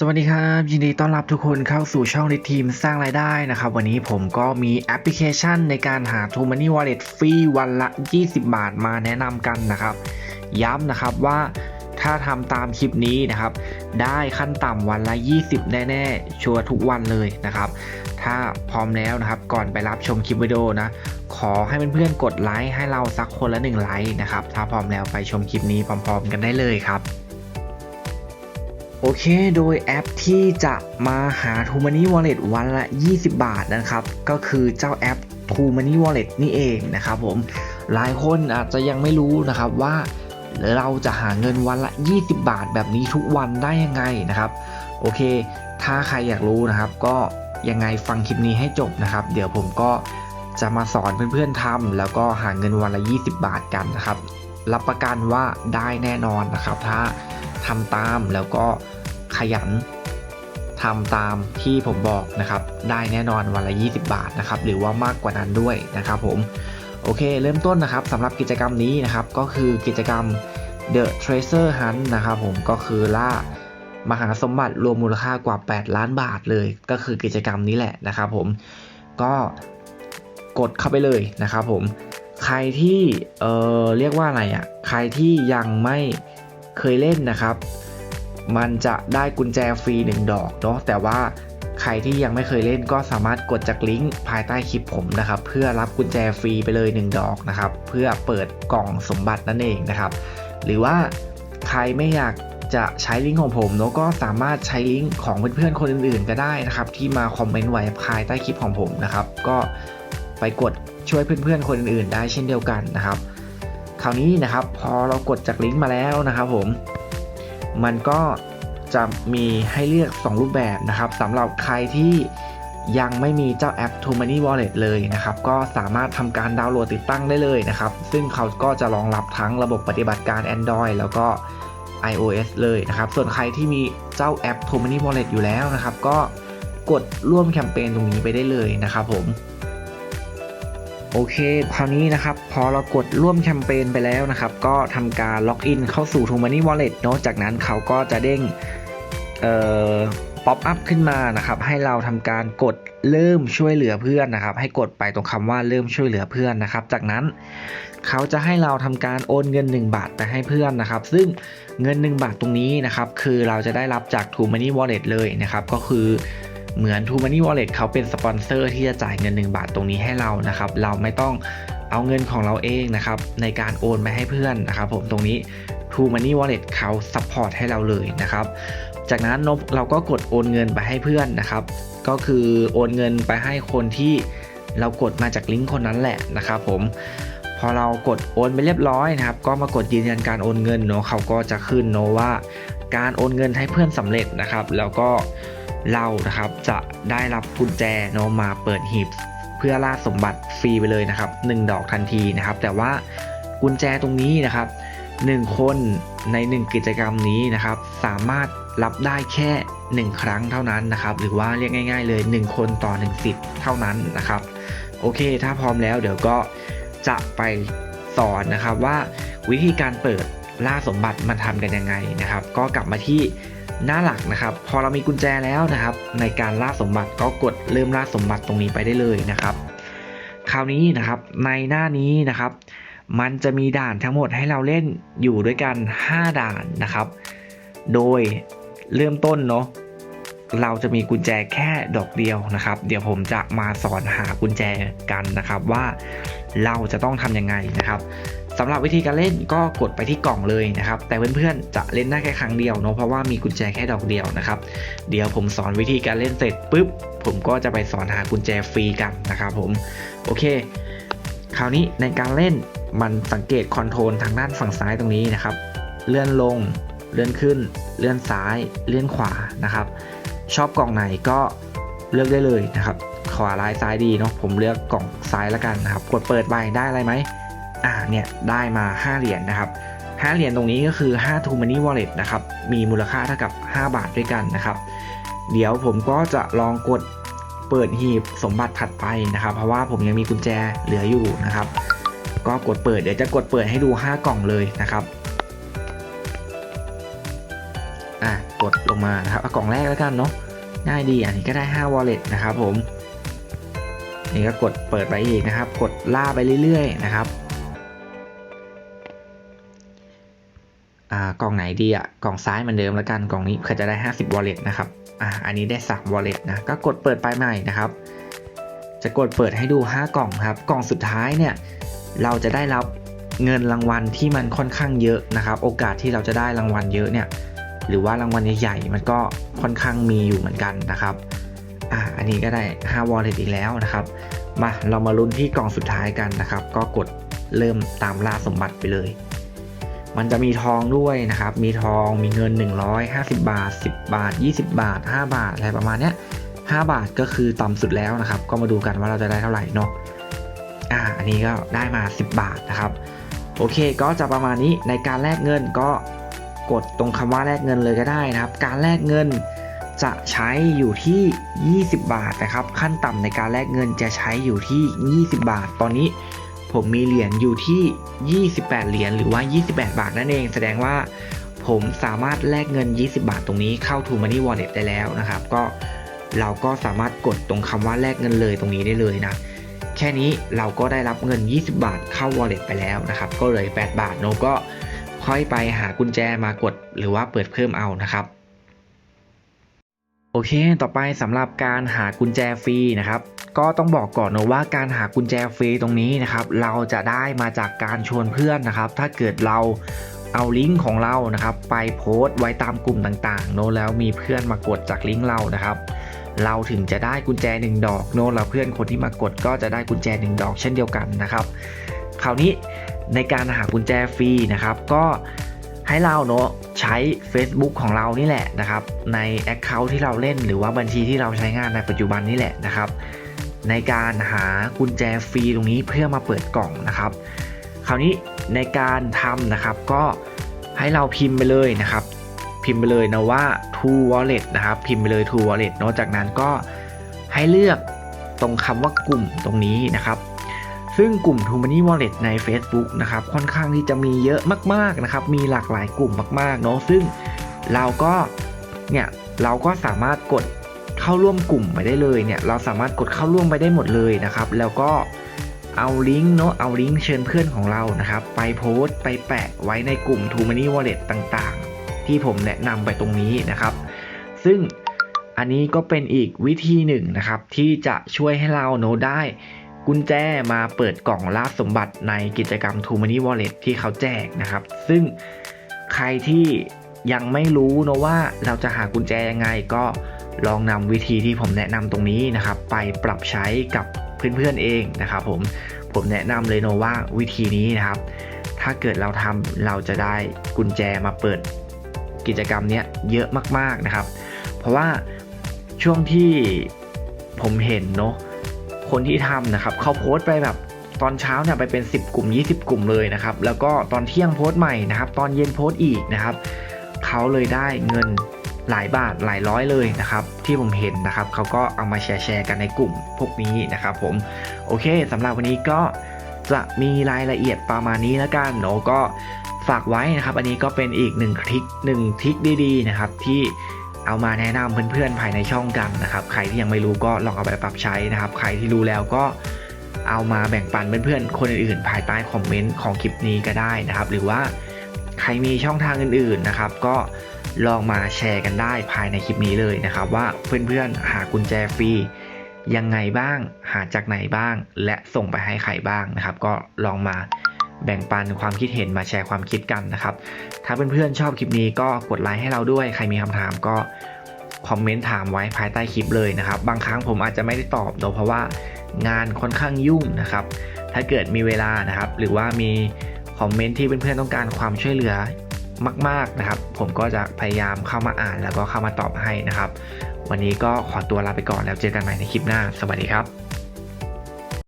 สวัสดีครับ ยินดีต้อนรับทุกคนเข้าสู่ช่องในทีมสร้างรายได้นะครับ วันนี้ผมก็มีแอปพลิเคชันในการหา t o Money Wallet ฟรีวันละ 20 บาทมาแนะนำกันนะครับ ย้ำนะครับว่าถ้าทำตามคลิปนี้นะครับ ได้ขั้นต่ำวันละ 20 แน่ๆ ชัวร์ทุกวันเลยนะครับ ถ้าพร้อมแล้วนะครับก่อนไปรับชมคลิปวิดีโอนะ ขอให้เพื่อนๆกดไลค์ให้เราสักคนละ1ไลค์นะครับถ้าพร้อมแล้วไปชมคลิปนี้พร้อม ๆ กันได้เลยครับ โอเค โดยแอปที่จะมาหา t o Money Wallet วันละ 20 บาทนะครับ ก็คือเจ้าแอป t o Money Wallet นี่เองนะครับผม หลายคนอาจจะยังไม่รู้นะครับว่าเราจะหาเงินวันละ 20 บาทแบบนี้ทุกวันได้ยังไงนะครับ โอเค ถ้าใครอยากรู้นะครับ ก็ยังไงฟังคลิปนี้ให้จบนะครับ เดี๋ยวผมก็จะมาสอนเพื่อนๆทำแล้วก็หาเงินวันละ 20 บาทกันนะครับ รับประกันว่าได้แน่นอนนะครับถ้า ทำตามแล้วก็ขยันทำตามที่ผมบอกนะครับ ได้แน่นอนวันละ 20 บาทนะครับ หรือว่ามากกว่านั้นด้วยนะครับผม โอเค เริ่มต้นนะครับสำหรับกิจกรรมนี้นะครับ ก็คือกิจกรรม The Treasure Hunt นะครับผมก็คือล่ามหาสมบัติรวมมูลค่ากว่า 8 ล้านบาทเลย ก็คือกิจกรรมนี้แหละนะครับผมก็กดเข้าไปเลยนะครับผม ใครที่เออเรียกว่าอะไรอะ่ะ ใครที่ยังไม่ เคยเล่นนะครับ มันจะได้กุญแจฟรี 1 ดอกเนาะแต่ว่าใครที่ยังไม่เคยเล่นก็สามารถกดจากลิงก์ภายใต้คลิปผมนะครับ เพื่อรับกุญแจฟรีไปเลย 1 ดอกนะครับ เพื่อเปิดกล่องสมบัตินั่นเองนะครับ หรือว่าใครไม่อยากจะใช้ลิงก์ของผมเนาะก็สามารถใช้ลิงก์ของเพื่อนๆคนอื่นๆ ก็ได้นะครับ ที่มาคอมเมนต์ไว้ภายใต้คลิปของผมนะครับ ก็ไปกดช่วยเพื่อนๆคนอื่นๆ ได้เช่นเดียวกันนะครับ ราวนี้นะครับ พอเรากดจากลิงก์มาแล้วนะครับผม มันก็จะมีให้เลือก 2 รูปแบบนะครับสำหรับใครที่ยังไม่มีเจ้าแอป t o Money Wallet เลยนะครับ ก็สามารถทำการดาวน์โหลดติดตั้งได้เลยนะครับ ซึ่งเขาก็จะรองรับทั้งระบบปฏิบัติการ Android แล้วก็ iOS เลยนะครับ ส่วนใครที่มีเจ้าแอป t o Money Wallet อยู่แล้วนะครับ ก็กดร่วมแคมเปญตรงนี้ไปได้เลยนะครับผม โอเค คราวนี้นะครับ พอเรากดร่วมแคมเปญไปแล้วนะครับ ก็ทำการล็อกอินเข้าสู่ t o Money Wallet เนอะจากนั้นเขาก็จะเด้งเอ่อป๊อปอัพขึ้นมานะครับ ให้เราทำการกดเริ่มช่วยเหลือเพื่อนนะครับ ให้กดไปตรงคำว่าเริ่มช่วยเหลือเพื่อนนะครับ จากนั้นเขาจะให้เราทำการโอนเงิน 1 บาทไปให้เพื่อนนะครับ ซึ่งเงิน 1 บาทตรงนี้นะครับ คือเราจะได้รับจาก t o Money Wallet เลยนะครับ ก็คือ เหมือน t o Money Wallet เขาเป็นสปอนเซอร์ที่จะจ่ายเงิน 1 บาทตรงนี้ให้เรานะครับ เราไม่ต้องเอาเงินของเราเองนะครับในการโอนไปให้เพื่อนนะครับผมตรงนี้ t o Money Wallet เขาซัพพอร์ตให้เราเลยนะครับจากนั้นนบเราก็กดโอนเงินไปให้เพื่อนนะครับ ก็คือโอนเงินไปให้คนที่เรากดมาจากลิงก์คนนั้นแหละนะครับผมพอเรากดโอนไปเรียบร้อยนะครับ ก็มากดยืนยันการโอนเงินเนาะเขาก็จะขึ้นเนาะว่า การโอนเงินให้เพื่อนสำเร็จนะครับ แล้วก็เรานะครับจะได้รับกุญแจเนาะมาเปิดหีบเพื่อล่าสมบัติฟรีไปเลยนะครับ 1 ดอกทันทีนะครับ แต่ว่ากุญแจตรงนี้นะครับ 1 คนใน 1 กิจกรรมนี้นะครับ สามารถรับได้แค่ 1 ครั้งเท่านั้นนะครับ หรือว่าเรียกง่าย ๆ เลย 1 คนต่อ1สิทธิ์เท่านั้นนะครับ โอเค ถ้าพร้อมแล้วเดี๋ยวก็จะไปสอนนะครับว่าวิธีการเปิด ล่าสมบัติมันทำกันยังไงนะครับ ก็กลับมาที่หน้าหลักนะครับ พอเรามีกุญแจแล้วนะครับ ในการล่าสมบัติก็กดเริ่มล่าสมบัติตรงนี้ไปได้เลยนะครับ คราวนี้นะครับในหน้านี้นะครับ มันจะมีด่านทั้งหมดให้เราเล่นอยู่ด้วยกัน 5 ด่านนะครับ โดยเริ่มต้นเนาะเราจะมีกุญแจแค่ดอกเดียวนะครับ เดี๋ยวผมจะมาสอนหากุญแจกันนะครับว่าเราจะต้องทำยังไงนะครับ สำหรับวิธีการเล่นก็กดไปที่กล่องเลยนะครับ แต่เพื่อนๆจะเล่นได้แค่ครั้งเดียวเนาะเพราะว่ามีกุญแจแค่ดอกเดียวนะครับ เดี๋ยวผมสอนวิธีการเล่นเสร็จปุ๊บ ผมก็จะไปสอนหากุญแจฟรีกันนะครับผมโอเค คราวนี้ในการเล่นมันสังเกตคอนโทรลทางด้านฝั่งซ้ายตรงนี้นะครับ เลื่อนลง เลื่อนขึ้น เลื่อนซ้าย เลื่อนขวานะครับ ชอบกล่องไหนก็เลือกได้เลยนะครับ ขวาร้ายซ้ายดีเนาะผมเลือกกล่องซ้ายแล้วกันนะครับ กดเปิดไปได้อะไรไหม อ่าเนี่ยได้มา 5 เหรียญนะครับ 5 เหรียญตรงนี้ก็คือ5 t o Money Wallet นะครับ มีมูลค่าเท่ากับ 5 บาทด้วยกันนะครับ เดี๋ยวผมก็จะลองกดเปิดหีบสมบัติถัดไปนะครับ เพราะว่าผมยังมีกุญแจเหลืออยู่นะครับ ก็กดเปิดเดี๋ยวจะกดเปิดให้ดู 5 กล่องเลยนะครับอะกดลงมานะครับกล่องแรกแล้วกันเนาะง่ายดีอันนี้ก็ได้ 5 wallet นะครับผมนี่ก็กดเปิดไปอีกนะครับ กดล่าไปเรื่อยๆนะครับ กล่องไหนดีอะกล่องซ้ายเหมือนเดิมแล้วกันกล่องนี้เคยจะได้ 50 wallet นะครับอ่าอันนี้ได้ 3 wallet นะก็กดเปิดไปใหม่นะครับ จะกดเปิดให้ดู 5 กล่องครับ กล่องสุดท้ายเนี่ยเราจะได้รับเงินรางวัลที่มันค่อนข้างเยอะนะครับ โอกาสที่เราจะได้รางวัลเยอะเนี่ยหรือว่ารางวัลใหญ่ๆมันก็ค่อนข้างมีอยู่เหมือนกันนะครับอ่าอันนี้ก็ได้ 5 wallet อีกแล้วนะครับ มาเรามาลุ้นที่กล่องสุดท้ายกันนะครับ ก็กดเริ่มตามล่าสมบัติไปเลย มันจะมีทองด้วยนะครับ มีทองมีเงิน 150 บาท 10 บาท 20 บาท 5 บาท อะไรประมาณเนี้ย5บาทก็คือต่ำสุดแล้วนะครับ ก็มาดูกันว่าเราจะได้เท่าไหร่เนาะอ่าอันนี้ก็ได้มา 10 บาทนะครับ โอเคก็จะประมาณนี้ในการแลกเงินก็กดตรงคำว่าแลกเงินเลยก็ได้นะครับ การแลกเงินจะใช้อยู่ที่ 20 บาทนะครับ ขั้นต่ำในการแลกเงินจะใช้อยู่ที่ 20 บาท ตอนนี้ ผมมีเหรียญอยู่ที่ 28 เหรียญหรือว่า 28 บาทนั่นเอง แสดงว่าผมสามารถแลกเงิน 20 บาทตรงนี้เข้า To Money Wallet ได้แล้วนะครับ ก็เราก็สามารถกดตรงคำว่าแลกเงินเลยตรงนี้ได้เลยนะ แค่นี้เราก็ได้รับเงิน 20 บาทเข้า wallet ไปแล้วนะครับ ก็เลย 8 บาทโนก็ค่อยไปหากุญแจมากดหรือว่าเปิดเพิ่มเอานะครับ โอเค ต่อไปสำหรับการหากุญแจฟรีนะครับ ก็ต้องบอกก่อนนะว่าการหากุญแจฟรีตรงนี้นะครับ เราจะได้มาจากการชวนเพื่อนนะครับ ถ้าเกิดเราเอาลิงก์ของเรานะครับ ไปโพสต์ไว้ตามกลุ่มต่างๆโน้แล้วมีเพื่อนมากดจากลิงก์เรานะครับ เราถึงจะได้กุญแจ 1 ดอกโน้แล้วเพื่อนคนที่มากดก็จะได้กุญแจ 1 ดอกเช่นเดียวกันนะครับ คราวนี้ในการหากุญแจฟรีนะครับ ก็ให้เราเนาะ ใช้ Facebook ของเรานี่แหละนะครับ ใน Account ที่เราเล่นหรือว่าบัญชีที่เราใช้งานในปัจจุบันนี่แหละนะครับ ในการหากุญแจฟรีตรงนี้เพื่อมาเปิดกล่องนะครับ คราวนี้ในการทำนะครับก็ให้เราพิมพ์ไปเลยนะครับ พิมพ์ไปเลยนะว่า to wallet นะครับ พิมพ์ไปเลย to wallet นอะจากนั้นก็ให้เลือกตรงคำว่ากลุ่มตรงนี้นะครับ ซึ่งกลุ่ม to m o n y wallet ใน Facebook นะครับค่อนข้างที่จะมีเยอะมากๆนะครับมีหลากหลายกลุ่มมากๆเนาะซึ่งเราก็เนี่ยเราก็สามารถกดเข้าร่วมกลุ่มไปได้เลยเนี่ยเราสามารถกดเข้าร่วมไปได้หมดเลยนะครับแล้วก็เอาลิงก์เนาะเอาลิงก์เชิญเพื่อนของเรานะครับไปโพสต์ไปแปะไว้ในกลุ่ม to m o n y wallet ต่างๆ ที่ผมแนะนำไปตรงนี้นะครับ ซึ่งอันนี้ก็เป็นอีกวิธีหนึ่งนะครับที่จะช่วยให้เราโนได้ กุญแจมาเปิดกล่องล่าสมบัติในกิจกรรม t o Money Wallet ที่เขาแจกนะครับ ซึ่งใครที่ยังไม่รู้นะว่าเราจะหากุญแจยังไงก็ลองนำวิธีที่ผมแนะนำตรงนี้นะครับ ไปปรับใช้กับเพื่อนๆเองนะครับผมผมแนะนำเลยนะว่าวิธีนี้นะครับ ถ้าเกิดเราทำเราจะได้กุญแจมาเปิดกิจกรรมเนี้ยเยอะมากๆนะครับ เพราะว่าช่วงที่ผมเห็นเนาะ คนที่ทำนะครับเขาโพสต์ไปแบบตอนเช้าเนี่ยไปเป็น 10 กลุ่ม 20 กลุ่มเลยนะครับ แล้วก็ตอนเที่ยงโพสต์ใหม่นะครับ ตอนเย็นโพสต์อีกนะครับเขาเลยได้เงินหลายบาทหลายร้อยเลยนะครับ ที่ผมเห็นนะครับเขาก็เอามาแชร์แชร์กันในกลุ่มพวกนี้นะครับ ผมโอเคสำหรับวันนี้ก็จะมีรายละเอียดประมาณนี้แล้วกันเนาะก็ฝากไว้นะครับ อันนี้ก็เป็นอีกหนึ่งทริคหนึ่งทริคดีๆนะครับที่ เอามาแนะนำเพื่อนๆภายในช่องกันนะครับ ใครที่ยังไม่รู้ก็ลองเอาไปปรับใช้นะครับ ใครที่รู้แล้วก็เอามาแบ่งปันเพื่อนๆคนอื่นๆ ภายใต้คอมเมนต์ของคลิปนี้ก็ได้นะครับ หรือว่าใครมีช่องทางอื่นๆนะครับ ก็ลองมาแชร์กันได้ภายในคลิปนี้เลยนะครับ ว่าเพื่อนๆหากุญแจฟรียังไงบ้าง หาจากไหนบ้าง และส่งไปให้ใครบ้างนะครับ ก็ลองมา แบ่งปันความคิดเห็นมาแชร์ความคิดกันนะครับ ถ้าเพื่อนๆชอบคลิปนี้ก็กดไลค์ให้เราด้วย ใครมีคำถามก็คอมเมนต์ถามไว้ภายใต้คลิปเลยนะครับ บางครั้งผมอาจจะไม่ได้ตอบโดยเพราะว่างานค่อนข้างยุ่งนะครับ ถ้าเกิดมีเวลานะครับ หรือว่ามีคอมเมนต์ที่เพื่อนๆต้องการความช่วยเหลือมาก ๆนะครับ ผมก็จะพยายามเข้ามาอ่านแล้วก็เข้ามาตอบให้นะครับ วันนี้ก็ขอตัวลาไปก่อนแล้วเจอกันใหม่ในคลิปหน้า สวัสดีครับ